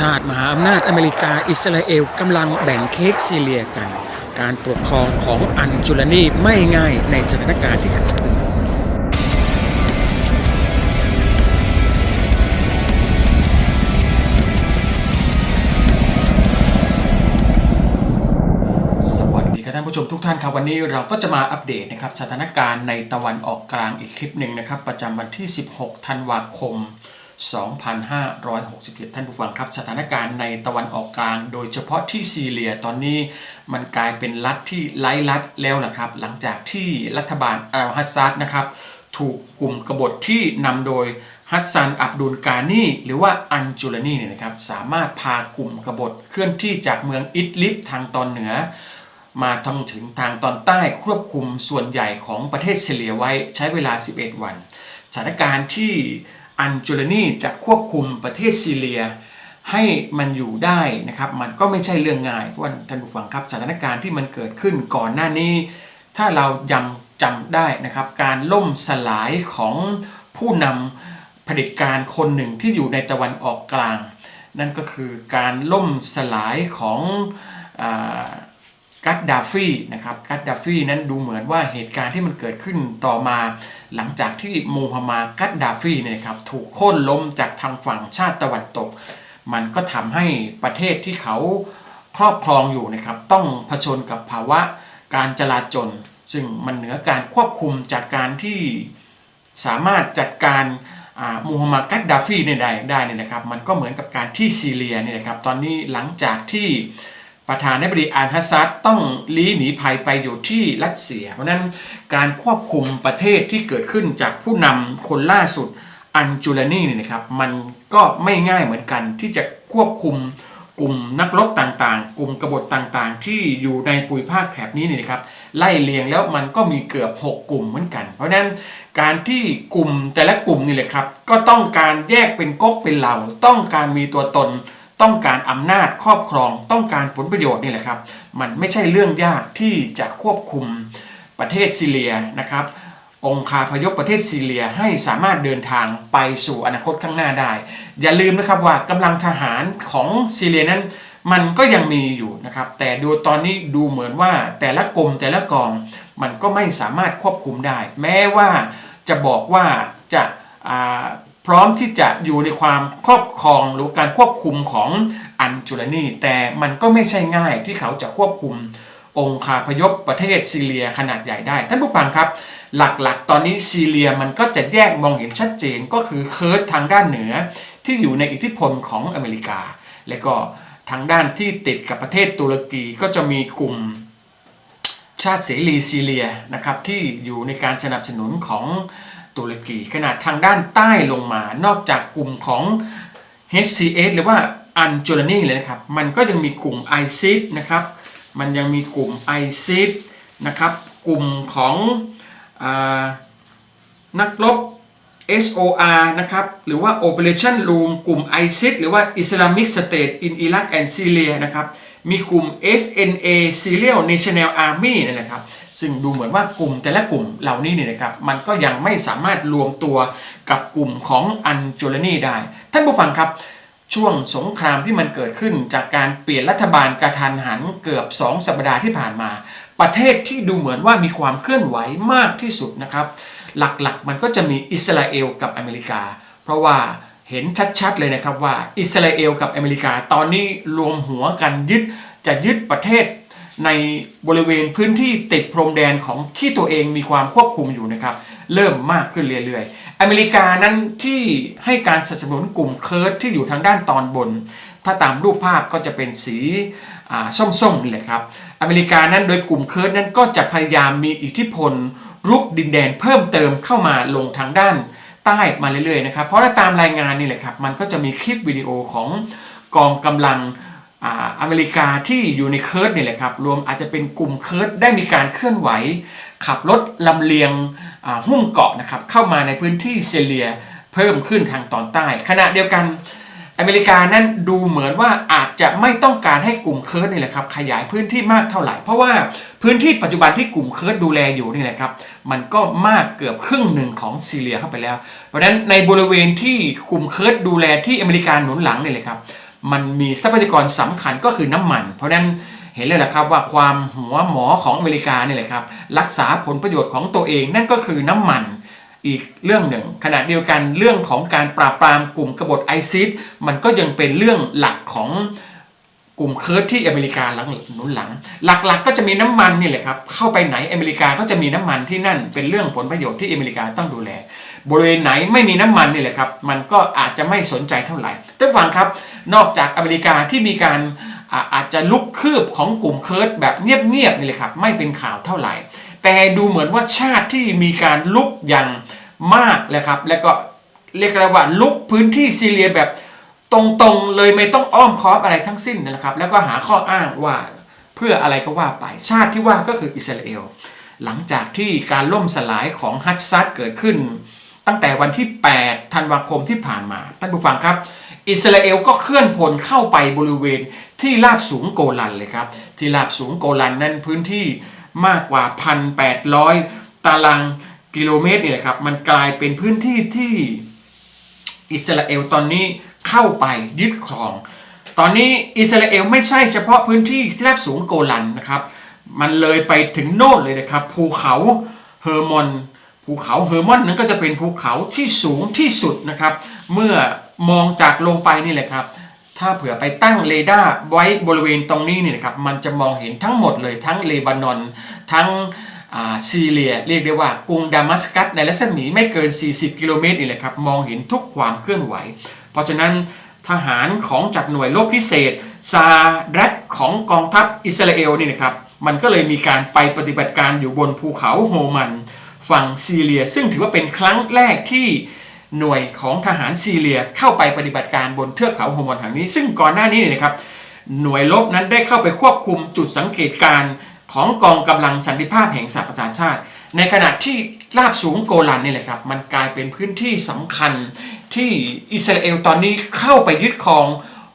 ชาติมหาอำนาจอเมริกาอิสราเอลกำลังแบ่งเค้กซีเรียกัน การปกครองของอันจุลนีไม่ง่ายในสถานการณ์ที่เกิดขึ้นสวัสดีครับท่านผู้ชมทุกท่านครับวันนี้เราก็จะมาอัปเดตนะครับสถานการณ์ในตะวันออกกลางอีกคลิปหนึ่งนะครับ ประจำวันที่ 16 ธันวาคม 2567 ท่านผู้ฟังครับ สถานการณ์ในตะวันออกกลาง โดยเฉพาะที่ซีเรียตอนนี้มันกลายเป็นรัฐที่ไร้รัฐแล้วนะครับ หลังจากที่รัฐบาลอัลฮัสซัดนะครับ ถูกกลุ่มกบฏที่นำโดยฮัสซันอับดุลกานีหรือว่าอันจุลานีเนี่ยนะครับสามารถพากลุ่มกบฏเคลื่อนที่จากเมืองอิดลิบทางตอนเหนือ มาทางถึงทางตอนใต้ควบคุมส่วนใหญ่ของประเทศซีเรียไว้ใช้เวลา 11 วัน สถานการณ์ที่ อันจูลนีจะควบคุมประเทศซีเรีย ให้มันอยู่ได้นะครับมันก็ไม่ใช่เรื่องง่ายเพราะว่าท่านผู้ฟังครับสถานการณ์ที่มันเกิดขึ้นก่อนหน้านี้ ถ้าเราจำจำได้นะครับการล่มสลายของผู้นำเผด็จการคนหนึ่งที่อยู่ในตะวันออกกลาง นั่นก็คือการล่มสลายของอ กัดดาฟีนะครับกัดดาฟีนั้นดูเหมือนว่าเหตุการณ์ที่มันเกิดขึ้นต่อมาหลังจากที่มูฮัมหมัดกัดดาฟีเนี่ยครับถูกโค่นล้มจากทางฝั่งชาติตะวันตก มันก็ทำให้ประเทศที่เขาครอบครองอยู่นะครับต้องเผชิญกับภาวะการจลาจลซึ่งมันเหนือการควบคุมจากการที่สามารถจัดการมูฮัมหมัดกัดดาฟีในได้ได้เนี่ยนะครับมันก็เหมือนกับการที่ซีเรียเนี่ยนะครับตอนนี้หลังจากที่ ประธานาธิบดีอัลฮัสซัดต้องลี้หนีภัยไปอยู่ที่รัสเซีย เพราะนั้นการควบคุมประเทศที่เกิดขึ้นจากผู้นำคนล่าสุดอันจูลานีเนี่ยนะครับมันก็ไม่ง่ายเหมือนกันที่จะควบคุมกลุ่มนักรบต่างๆ กลุ่มกบฏต่างๆ ที่อยู่ในภูมิภาคแถบนี้เนี่ยนะครับไล่เลียงแล้วมันก็มีเกือบ 6 กลุ่มเหมือนกัน เพราะฉะนั้นการที่กลุ่มแต่ละกลุ่มนี่แหละครับก็ต้องการแยกเป็นก๊กเป็นเหล่าต้องการมีตัวตน ต้องการอำนาจครอบครองต้องการผลประโยชน์นี่แหละครับ มันไม่ใช่เรื่องยากที่จะควบคุมประเทศซีเรียนะครับ องคาพยพประเทศซีเรียให้สามารถเดินทางไปสู่อนาคตข้างหน้าได้ อย่าลืมนะครับว่ากำลังทหารของซีเรียนั้น มันก็ยังมีอยู่นะครับ แต่ดูตอนนี้ดูเหมือนว่าแต่ละกรมแต่ละกอง มันก็ไม่สามารถควบคุมได้ แม้ว่าจะบอกว่าจะ พร้อมที่จะอยู่ในความครอบครองหรือการควบคุมของอันจุลนีแต่มันก็ไม่ใช่ง่ายที่เขาจะควบคุมองคาพยพประเทศซีเรียขนาดใหญ่ได้ ท่านผู้ฟังครับ หลักๆ ตอนนี้ซีเรียมันก็จะแยกมองเห็นชัดเจนก็คือเคิร์ดทางด้านเหนือที่อยู่ในอิทธิพลของอเมริกา และก็ทางด้านที่ติดกับประเทศตุรกีก็จะมีกลุ่มชาติเสรีซีเรียนะครับที่อยู่ในการสนับสนุนของ ตุรกี ขนาดทางด้านใต้ลงมานอกจากกลุ่มของ HCS หรือว่าอันจูรานีเลยนะครับ มันก็ยังมีกลุ่ม ISIS นะครับ มันยังมีกลุ่ม ISIS นะครับ กลุ่มของอนักรบ SOR นะครับ หรือว่า Operation Room กลุ่ม ISIS หรือว่า Islamic State in Iraq and Syria นะครับ มีกลุ่ม SNA Syrian National Army นั่นแหละครับ ซึ่งดูเหมือนว่ากลุ่มแต่ละกลุ่มเหล่านี้เนี่ยนะครับมันก็ยังไม่สามารถรวมตัวกับกลุ่มของอันโจลนีได้ ท่านผู้ฟังครับช่วงสงครามที่มันเกิดขึ้นจากการเปลี่ยนรัฐบาลกระทันหันเกือบ 2 สัปดาห์ที่ผ่านมา ประเทศที่ดูเหมือนว่ามีความเคลื่อนไหวมากที่สุดนะครับ หลักๆมันก็จะมีอิสราเอลกับอเมริกา เพราะว่าเห็นชัดๆเลยนะครับว่าอิสราเอลกับอเมริกา ตอนนี้รวมหัวกันยึดจะยึดประเทศ ในบริเวณพื้นที่ติดพรมแดนของที่ตัวเองมีความควบคุมอยู่นะครับ เริ่มมากขึ้นเรื่อยๆ อเมริกานั้นที่ให้การสนับสนุนกลุ่มเคิร์ดที่อยู่ทางด้านตอนบน ถ้าตามรูปภาพก็จะเป็นสีอ่าส้มๆนี่แหละครับ อเมริกานั้นโดยกลุ่มเคิร์ดนั้นก็จะพยายามมีอิทธิพล รุกดินแดนเพิ่มเติมเข้ามาลงทางด้านใต้มาเรื่อยๆนะครับ เพราะถ้าตามรายงานนี่แหละครับ มันก็จะมีคลิปวิดีโอของกองกำลัง อ่าอเมริกาที่อยู่ในเคิร์ดนี่แหละครับ รวมอาจจะเป็นกลุ่มเคิร์ดได้มีการเคลื่อนไหว ขับรถลำเลียงหุ้มเกาะนะครับเข้ามาในพื้นที่เซเลียเพิ่มขึ้นทางตอนใต้ ขณะเดียวกันอเมริกานั้นดูเหมือนว่าอาจจะไม่ต้องการให้กลุ่มเคิร์ดนี่แหละครับขยายพื้นที่มากเท่าไหร่ เพราะว่าพื้นที่ปัจจุบันที่กลุ่มเคิร์ดดูแลอยู่นี่แหละครับมันก็มากเกือบครึ่งหนึ่งของซีเรียเข้าไปแล้ว เพราะฉะนั้นในบริเวณที่กลุ่มเคิร์ดดูแลที่อเมริกาหนุนหลังนี่แหละครับ มันมีทรัพยากรสำคัญก็คือน้ำมัน เพราะฉะนั้นเห็นเลยนะครับว่าความหัวหมอของอเมริกาเนี่ยแหละครับรักษาผลประโยชน์ของตัวเองนั่นก็คือน้ำมันอีกเรื่องหนึ่ง ขณะเดียวกันเรื่องของการปราบปรามกลุ่มกบฏไอซิสมันก็ยังเป็นเรื่องหลักของกลุ่มเคิร์ดที่อเมริกาหลังหนุนหลัง หลักๆก็จะมีน้ำมันนี่แหละครับเข้าไปไหนอเมริกาก็จะมีน้ำมันที่นั่นเป็นเรื่องผลประโยชน์ที่อเมริกาต้องดูแล บริเวณไหนไม่มีน้ำมันนี่แหละครับมันก็อาจจะไม่สนใจเท่าไหร่ท่านฟังครับนอกจากอเมริกาที่มีการอาอาจจะลุกคืบของกลุ่มเคิร์ดแบบเงียบๆนี่แหละครับไม่เป็นข่าวเท่าไหร่ แต่ดูเหมือนว่าชาติที่มีการลุกอย่างมากเลยครับและก็เรียกว่าลุกพื้นที่ซีเรียแบบตรงๆเลยไม่ต้องอ้อมค้อมอะไรทั้งสิ้นนะครับ แล้วก็หาข้ออ้างว่าเพื่ออะไรก็ว่าไป ชาติที่ว่าก็คืออิสราเอลหลังจากที่การล่มสลายของฮัตซัดเกิดขึ้น ตั้งแต่วันที่ 8 ธันวาคมที่ผ่านมาท่านผู้ฟังครับ อิสราเอลก็เคลื่อนพลเข้าไปบริเวณที่ราบสูงโกลันเลยครับ ที่ราบสูงโกลันนั้นพื้นที่มากกว่า 1,800 ตารางกิโลเมตรนี่แหละครับ มันกลายเป็นพื้นที่ที่อิสราเอลตอนนี้เข้าไปยึดครอง ตอนนี้อิสราเอลไม่ใช่เฉพาะพื้นที่ที่ราบสูงโกลันนะครับ มันเลยไปถึงโน่นเลยนะครับภูเขาเฮอร์มอน ภูเขาเฮอร์มอนนั้นก็จะเป็นภูเขาที่สูงที่สุดนะครับ เมื่อมองจากลงไปนี่แหละครับ ถ้าเผื่อไปตั้งเรดาร์ไว้บริเวณตรงนี้เนี่ยนะครับ มันจะมองเห็นทั้งหมดเลยทั้งเลบานอน ทั้งซีเรีย เรียกได้ว่ากรุงดามัสกัสในรัศมีไม่เกิน 40 กิโลเมตรนี่แหละครับ มองเห็นทุกความเคลื่อนไหว เพราะฉะนั้นทหารของจากหน่วยรบพิเศษซาดัตของกองทัพอิสราเอลนี่นะครับ มันก็เลยมีการไปปฏิบัติการอยู่บนภูเขาโฮมัน ฝั่งซีเรีย ซึ่งถือว่าเป็นครั้งแรกที่หน่วยของทหารซีเรียเข้าไปปฏิบัติการบนเทือกเขาโฮมอนแห่งนี้ ซึ่งก่อนหน้านี้เนี่ยนะครับหน่วยรบนั้นได้เข้าไปควบคุมจุดสังเกตการณ์ของกองกำลังสันติภาพแห่งสหประชาชาติ ในขณะที่ราบสูงโกลันนี่แหละครับมันกลายเป็นพื้นที่สำคัญที่อิสราเอลตอนนี้เข้าไปยึดครอง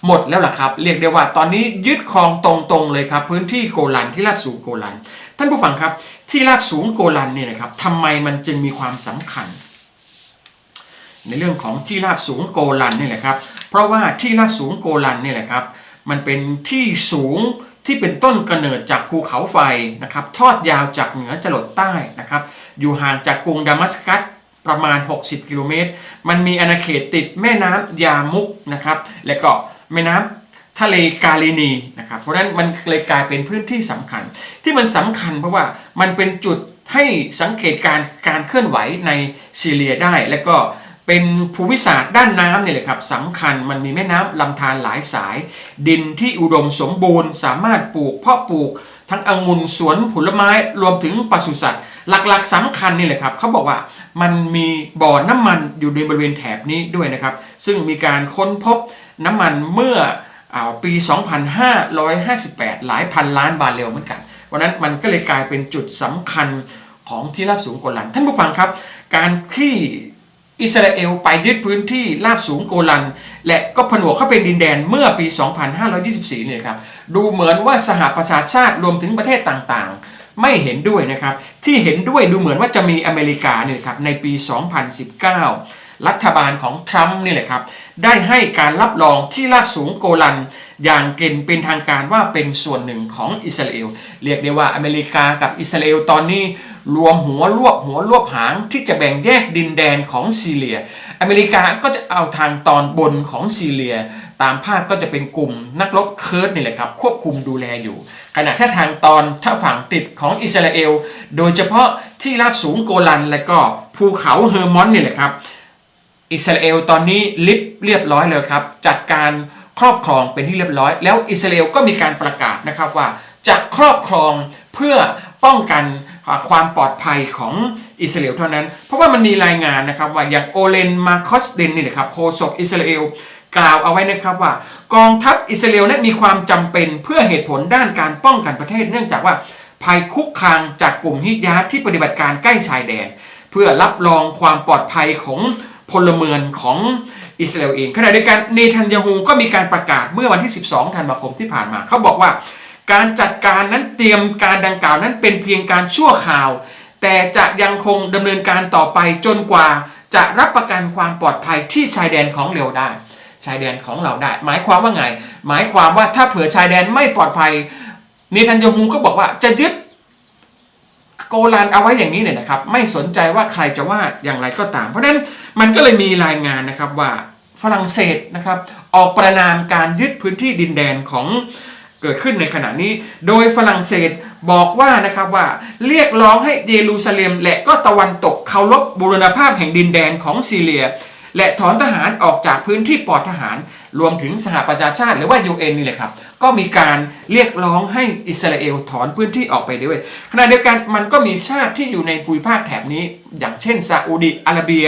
หมดแล้วล่ะครับ เรียกได้ว่าตอนนี้ยึดครองตรงๆเลยครับ พื้นที่โกลันที่ราบสูงโกลัน ท่านผู้ฟังครับ ที่ราบสูงโกลันเนี่ยนะครับทำไมมันจึงมีความสำคัญ ในเรื่องของที่ราบสูงโกลันนี่แหละครับ เพราะว่าที่ราบสูงโกลันนี่แหละครับ มันเป็นที่สูงที่เป็นต้นกำเนิดจากภูเขาไฟนะครับทอดยาวจากเหนือจรดใต้นะครับ อยู่ห่างจากกรุงดามัสกัสประมาณ 60 กิโลเมตร มันมีอาณาเขตติดแม่น้ำยามุกนะครับ และก็ แม่น้ำทะเลกาลินีนะครับ เพราะฉะนั้นมันเลยกลายเป็นพื้นที่สำคัญ ที่มันสำคัญเพราะว่ามันเป็นจุดให้สังเกตการการเคลื่อนไหวในซีเรียได้ และก็เป็นภูมิศาสตร์ด้านน้ำเนี่ยแหละครับสำคัญมันมีแม่น้ำลำธารหลายสาย ดินที่อุดมสมบูรณ์ สามารถปลูกเพาะปลูก ทั้งองุ่นสวนผลไม้รวมถึงปศุสัตว์ หลักๆสำคัญนี่แหละครับเขาบอกว่ามันมีบ่อน้ำมันอยู่ในบริเวณแถบนี้ด้วยนะครับ ซึ่งมีการค้นพบ น้ำมันเมื่ออปี 2558 หลายพันล้านบาร์เรลเหมือนกัน วันนั้นมันก็เลยกลายเป็นจุดสำคัญของที่ราบสูงโกลัน ท่านผู้ฟังครับ การที่อิสราเอลไปยึดพื้นที่ราบสูงโกลัน และก็ผนวกเข้าเป็นดินแดนเมื่อปี 2524 เนี่ยครับ ดูเหมือนว่าสหประชาชาติรวมถึงประเทศต่างๆ ไม่เห็นด้วยนะครับ ที่เห็นด้วยดูเหมือนว่าจะมีอเมริกาเนี่ยครับในปี 2019 รัฐบาลของทรัมป์นี่แหละครับ ได้ให้การรับรองที่ราบสูงโกลัน อย่างเกณฑ์เป็นทางการว่าเป็นส่วนหนึ่งของอิสราเอล เรียกได้ว่าอเมริกากับอิสราเอลตอนนี้รวมหัวรวบหัวรวบหางที่จะแบ่งแยกดินแดนของซีเรีย อเมริกาก็จะเอาทางตอนบนของซีเรีย ตามภาพก็จะเป็นกลุ่มนักรบเคิร์ดนี่แหละครับ ควบคุมดูแลอยู่ ขณะที่ทางตอนถ้าฝั่งติดของอิสราเอล โดยเฉพาะที่ราบสูงโกลันและก็ภูเขาเฮอร์มอนนี่แหละครับ อิสราเอลตอนนี้ลิบเรียบร้อยเลยครับ จัดการครอบครองเป็นที่เรียบร้อย แล้วอิสราเอลก็มีการประกาศนะครับว่าจะครอบครองเพื่อป้องกันความปลอดภัยของอิสราเอลเท่านั้น เพราะว่ามันมีรายงานนะครับว่าอย่างโอเลนมาคอสเดนนี่นะครับโฆษกอิสราเอลกล่าวเอาไว้นะครับว่ากองทัพอิสราเอลนั้นมีความจำเป็นเพื่อเหตุผลด้านการป้องกันประเทศ เนื่องจากว่าภัยคุกคามจากกลุ่มฮิยาที่ปฏิบัติการใกล้ชายแดน เพื่อรับรองความปลอดภัยของ พลเมืองของอิสราเอลเองขณะเดียวกันเนทันยาฮูก็มีการประกาศเมื่อวันที่ 12 ธันวาคมที่ผ่านมา เขาบอกว่า การจัดการนั้นเตรียมการดังกล่าวนั้นเป็นเพียงการชั่วคราว แต่จะยังคงดำเนินการต่อไปจนกว่าจะรับประกันความปลอดภัยที่ชายแดนของเรวได้ ชายแดนของเราได้ หมายความว่าไง หมายความว่าถ้าเผื่อชายแดนไม่ปลอดภัยเนทันยาฮูก็บอกว่าจะยึดโกลันเอาไว้อย่างนี้เนี่ยนะครับ ไม่สนใจว่าใครจะว่าอย่างไรก็ตาม เพราะฉะนั้น มันก็เลยมีรายงานนะครับว่าฝรั่งเศสนะครับออกประนามการยึดพื้นที่ดินแดนของเกิดขึ้นในขณะนี้ โดยฝรั่งเศสบอกว่านะครับว่าเรียกร้องให้เยรูซาเล็ม และก็ตะวันตกเคารพบูรณภาพแห่งดินแดนของซีเรีย และถอนทหารออกจากพื้นที่ปลอดทหาร รวมถึงสหประชาชาติหรือว่า UN นี่แหละครับ ก็มีการเรียกร้องให้อิสราเอลถอนพื้นที่ออกไปด้วยขณะเดียวกันมันก็มีชาติที่อยู่ในภูมิภาคแถบนี้ อย่างเช่นซาอุดิอาระเบีย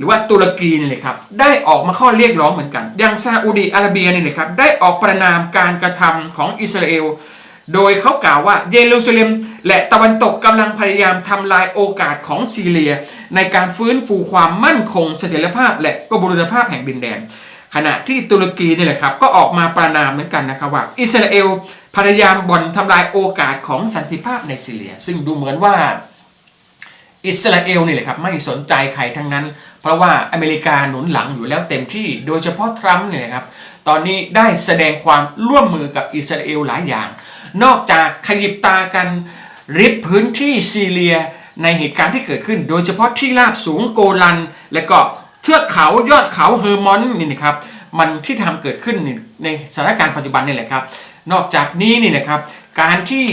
รือว่าตุรกีนี่เลยครับได้ออกมาข้อเรียกร้องเหมือนกัน อย่างซาอุดิอาระเบียนี่เลยครับได้ออกประนามการกระทำของอิสราเอล โดยเขากล่าวว่าเยรูซาเล็มและตะวันตกกำลังพยายามทำลายโอกาสของซีเรีย ในการฟื้นฟูความมั่นคงเสถียรภาพ และก็บฏรภาพแห่งดินแดน ขณะที่ตุรกีนี่แหละครับก็ออกมาประนามเหมือนกันนะครับว่า อิสราเอลพยายามบ่อนทำลายโอกาสของสันติภาพในซีเรีย ซึ่งดูเหมือนว่าอิสราเอลนี่แหละครับไม่สนใจใครทั้งนั้น เพราะว่าอเมริกาหนุนหลังอยู่แล้วเต็มที่ โดยเฉพาะทรัมป์เนี่ยนะครับ ตอนนี้ได้แสดงความร่วมมือกับอิสราเอลหลายอย่าง นอกจากขยิบตากันริบพื้นที่ซีเรียในเหตุการณ์ที่เกิดขึ้น โดยเฉพาะที่ราบสูงโกลัน และก็เทือกเขายอดเขาเฮอร์มอนนี่นะครับ มันที่ทำเกิดขึ้นในสถานการณ์ปัจจุบันนี่แหละครับ นอกจากนี้นี่นะครับ การที่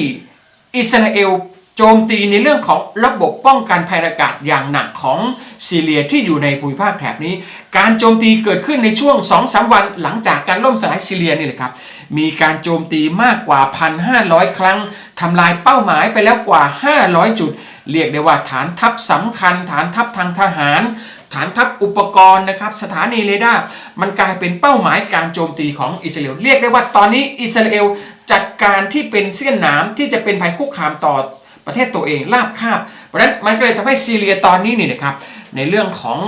อิสราเอลโจมตีในเรื่องของระบบป้องกันภัยอากาศอย่างหนักของ ซีเรียที่อยู่ในภูมิภาคแถบนี้ การโจมตีเกิดขึ้นในช่วง 2-3 วันหลังจากการล่มสลายซีเรียนี่แหละครับ มีการโจมตีมากกว่า 1,500 ครั้งทำลายเป้าหมายไปแล้วกว่า 500 จุด เรียกได้ว่าฐานทัพสำคัญ ฐานทัพทางทหาร ฐานทัพอุปกรณ์นะครับ สถานีเรดาร์มันกลายเป็นเป้าหมายการโจมตีของอิสราเอลเรียกได้ว่าตอนนี้อิสราเอลจัดการที่เป็นเสี้ยนหนามที่จะเป็นภัยคุกคามต่อประเทศตัวเองราบคาบ เพราะฉะนั้นมันก็เลยทำให้ซีเรียตอนนี้นี่นะครับ ในเรื่องของ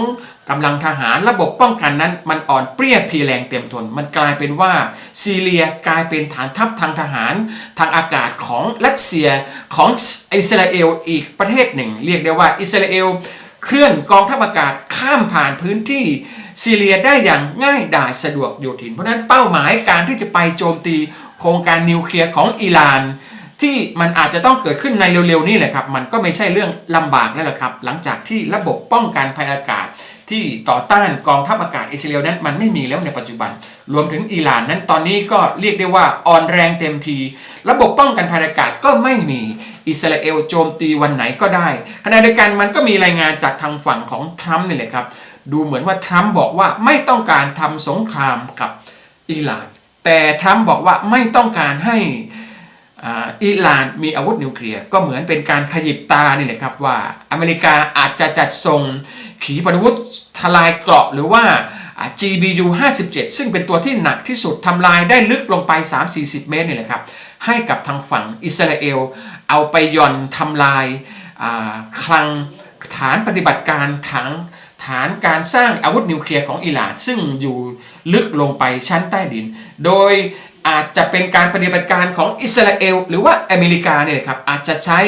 กำลังทหารระบบป้องกันนั้น มันอ่อนเปรี้ยเพรียแรงเต็มทน มันกลายเป็นว่าซีเรียกลายเป็นฐานทัพทางทหาร ทางอากาศของรัสเซียของอิสราเอลอีกประเทศหนึ่ง เรียกได้ว่าอิสราเอลเคลื่อนกองทัพอากาศข้ามผ่านพื้นที่ซีเรียได้อย่างง่ายดายสะดวกโยธิน เพราะนั้นเป้าหมายการที่จะไปโจมตีโครงการนิวเคลียร์ของอิหร่าน ที่มันอาจจะต้องเกิดขึ้นในเร็วๆ นี้แหละครับ มันก็ไม่ใช่เรื่องลำบากแล้วแหละครับ หลังจากที่ระบบป้องกันภัยอากาศ ที่ต่อต้านกองทัพอากาศอิสราเอลนั้นมันไม่มีแล้วในปัจจุบัน รวมถึงอิหร่านนั้นตอนนี้ก็เรียกได้ว่าอ่อนแรงเต็มที ระบบป้องกันภัยอากาศก็ไม่มีอิสราเอลโจมตีวันไหนก็ได้ขณะเดียวกันมันก็มีรายงานจากทางฝั่งของทรัมป์นี่แหละครับดูเหมือนว่าทรัมป์บอกว่าไม่ต้องการทำสงครามกับอิหร่าน แต่ทรัมป์บอกว่าไม่ต้องการให้ อิหร่านมีอาวุธนิวเคลียร์ก็เหมือนเป็นการขยิบตานี่แหละครับว่าอเมริกาอาจจะจัดส่งขีปนาวุธทลายเกราะหรือว่า GBU 57 ซึ่งเป็นตัวที่หนักที่สุดทำลายได้ลึกลงไป 3-40 เมตรนี่แหละครับ ให้กับทางฝั่งอิสราเอล เอาไปย่อนทำลายคลังฐานปฏิบัติการฐานฐานการสร้างอาวุธนิวเคลียร์ของอิหร่าน ซึ่งอยู่ลึกลงไปชั้นใต้ดิน โดย อาจจะเป็นการปฏิบัติการของอิสราเอลหรือว่าอเมริกาเนี่ยครับอาจจะใช้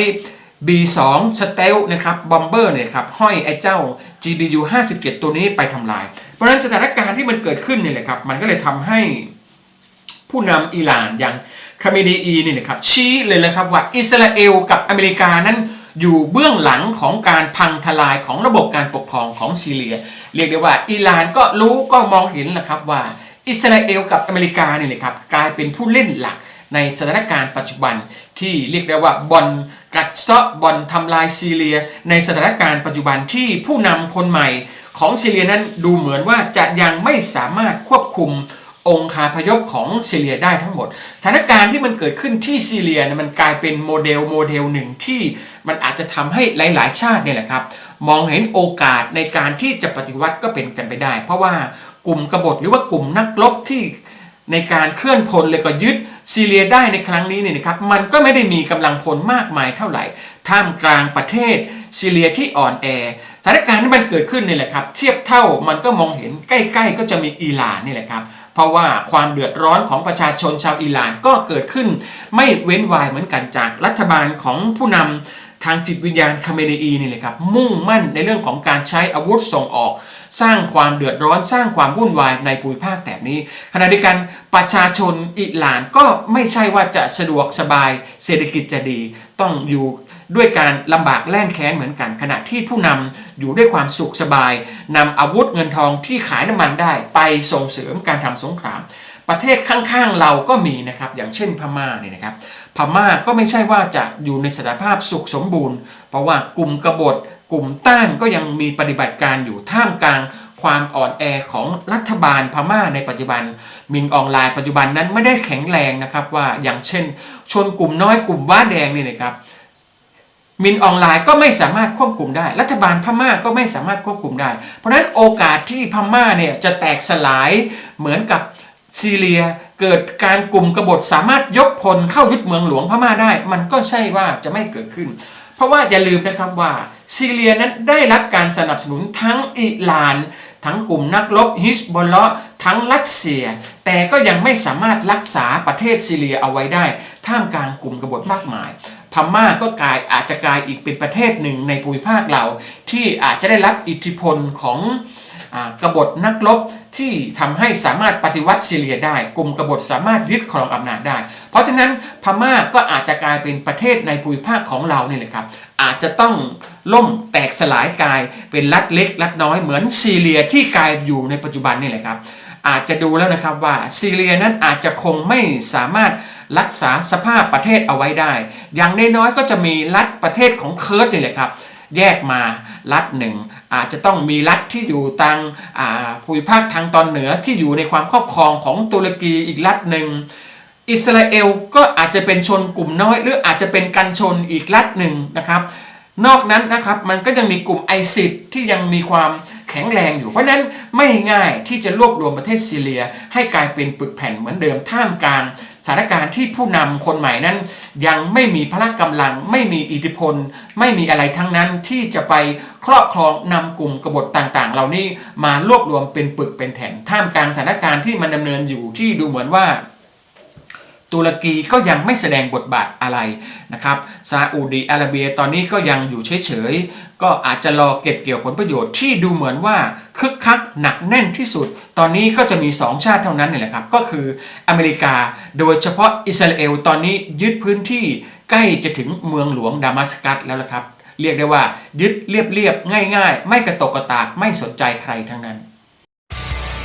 B2 Stealth นะครับบอมเบอร์เนี่ยครับห้อยไอ้เจ้า GBU 57 ตัวนี้ไปทำลาย เพราะฉะนั้นสถานการณ์ที่มันเกิดขึ้นเนี่ยแหละครับมันก็เลยทำให้ผู้นำอิหร่านอย่างคาเมดีอีนี่นะครับชี้เลยนะครับว่าอิสราเอลกับอเมริกานั้นอยู่เบื้องหลังของการพังทลายของระบบการปกครองของซีเรีย เรียกได้ว่าอิหร่านก็รู้ก็มองเห็นแหละครับว่า อิสราเอลกับอเมริกานี่แหละครับกลายเป็นผู้เล่นหลักในสถานการณ์ปัจจุบันที่เรียกได้ว่าบอลกัดเซาะบอลทำลายซีเรีย ในสถานการณ์ปัจจุบันที่ผู้นำคนใหม่ของซีเรียนั้นดูเหมือนว่าจะยังไม่สามารถควบคุมองคาพยพของซีเรียได้ทั้งหมด สถานการณ์ที่มันเกิดขึ้นที่ซีเรียเนี่ยมันกลายเป็นโมเดลโมเดลหนึ่งที่มันอาจจะทำให้หลาย ๆ ชาติเนี่ยแหละครับ มองเห็นโอกาสในการที่จะปฏิวัติก็เป็นกันไปได้ เพราะว่า กลุ่มกบฏหรือว่ากลุ่มนักรบที่ในการเคลื่อนพลเลยก็ยึดซีเรียได้ในครั้งนี้เนี่ยนะครับ มันก็ไม่ได้มีกำลังพลมากมายเท่าไหร่ ท่ามกลางประเทศซีเรียที่อ่อนแอสถานการณ์ที่มันเกิดขึ้นนี่แหละครับ เทียบเท่ามันก็มองเห็นใกล้ ๆ ก็จะมีอิหร่านนี่แหละครับเพราะว่าความเดือดร้อนของประชาชนชาวอิหร่านก็เกิดขึ้น ไม่เว้นวายเหมือนกันจากรัฐบาลของผู้นำ ทางจิตวิญญาณคาเมเนอีนี่เลยครับ มุ่งมั่นในเรื่องของการใช้อาวุธส่งออก สร้างความเดือดร้อน สร้างความวุ่นวายในภูมิภาคแถบนี้ ขณะเดียวกันประชาชนอิหร่านก็ไม่ใช่ว่าจะสะดวกสบายเศรษฐกิจจะดี ต้องอยู่ด้วยการลำบากแล่นแค้นเหมือนกัน ขณะที่ผู้นำอยู่ด้วยความสุขสบายนำอาวุธเงินทองที่ขายน้ำมันได้ ไปส่งเสริมการทำสงคราม ประเทศข้างๆเราก็มีนะครับอย่างเช่นพม่าเนี่ยนะครับ พม่าก็ไม่ใช่ว่าจะอยู่ในสถานภาพสุขสมบูรณ์ เพราะว่ากลุ่มกบฏกลุ่มต้านก็ยังมีปฏิบัติการอยู่ท่ามกลางความอ่อนแอของรัฐบาลพม่าในปัจจุบัน มิงออนไลน์ปัจจุบันนั้นไม่ได้แข็งแรงนะครับว่าอย่างเช่น ชนกลุ่มน้อยกลุ่มว้าแดงนี่นะครับมินออนไลน์ก็ไม่สามารถควบคุมได้ รัฐบาลพม่าก็ไม่สามารถควบคุมได้ เพราะฉะนั้นโอกาสที่พม่าเนี่ยจะแตกสลายเหมือนกับซีเรีย เกิดการกลุ่มกบฏสามารถยกพลเข้ายึดเมืองหลวงพม่าได้ มันก็ใช่ว่าจะไม่เกิดขึ้น เพราะว่าอย่าลืมนะครับว่าซีเรียนั้นได้รับการสนับสนุนทั้งอิหร่าน ทั้งกลุ่มนักรบฮิสบอลเลาะทั้งรัสเซีย แต่ก็ยังไม่สามารถรักษาประเทศซีเรียเอาไว้ได้ ท่ามกลางกลุ่มกบฏมากมายพม่าก็กลายอาจจะกลายอีกเป็นประเทศหนึ่งในภูมิภาคเรา ที่อาจจะได้รับอิทธิพลของ กบฏนักรบที่ทำให้สามารถปฏิวัติซีเรียได้ กลุ่มกบฏสามารถยึดครองอำนาจได้ เพราะฉะนั้นพม่าก็อาจจะกลายเป็นประเทศในภูมิภาคของเราเนี่ยแหละครับ อาจจะต้องล่มแตกสลายกลายเป็นรัฐเล็กรัฐน้อยเหมือนซีเรียที่กลายอยู่ในปัจจุบันนี่แหละครับ อาจจะดูแล้วนะครับว่าซีเรียนั้นอาจจะคงไม่สามารถรักษาสภาพประเทศเอาไว้ได้ อย่างน้อยๆก็จะมีรัฐประเทศของเคิร์ดนี่แหละครับ แยกมารัฐหนึ่ง อาจจะต้องมีรัฐที่อยู่ทางภูมิภาคทางตอนเหนือที่อยู่ในความครอบครองของตุรกีอีกรัฐหนึ่ง อิสราเอลก็อาจจะเป็นชนกลุ่มน้อย หรืออาจจะเป็นกันชนอีกรัฐหนึ่งนะครับนอกนั้นนะครับมันก็ยังมีกลุ่มไอซิดที่ยังมีความแข็งแรงอยู่เพราะฉะนั้นไม่ง่ายที่จะรวบรวมประเทศซีเรีย ให้กลายเป็นปึกแผ่นเหมือนเดิมท่ามกลาง สถานการณ์ที่ผู้นำคนใหม่นั้น ยังไม่มีพละกำลัง ไม่มีอิทธิพล ไม่มีอะไรทั้งนั้นที่จะไปครอบครองนำกลุ่มกบฏต่างๆ เหล่านี้มารวบรวมเป็นปึกเป็นแผ่นท่ามกลางสถานการณ์ที่มันดำเนินอยู่ที่ดูเหมือนว่า ตุรกีก็ยังไม่แสดงบทบาทอะไรนะครับซาอุดีอาระเบียตอนนี้ก็ยังอยู่เฉยๆ ก็อาจจะรอเก็บเกี่ยวผลประโยชน์ที่ดูเหมือนว่าคึกคักหนักแน่นที่สุด ตอนนี้ก็จะมี 2 ชาติเท่านั้นนี่แหละครับ ก็คืออเมริกาโดยเฉพาะอิสราเอลตอนนี้ยึดพื้นที่ใกล้จะถึงเมืองหลวงดามัสกัสแล้วละครับ เรียกได้ว่ายึดเรียบๆง่าย ๆ ไม่กระตกกระตากไม่สนใจใครทั้งนั้น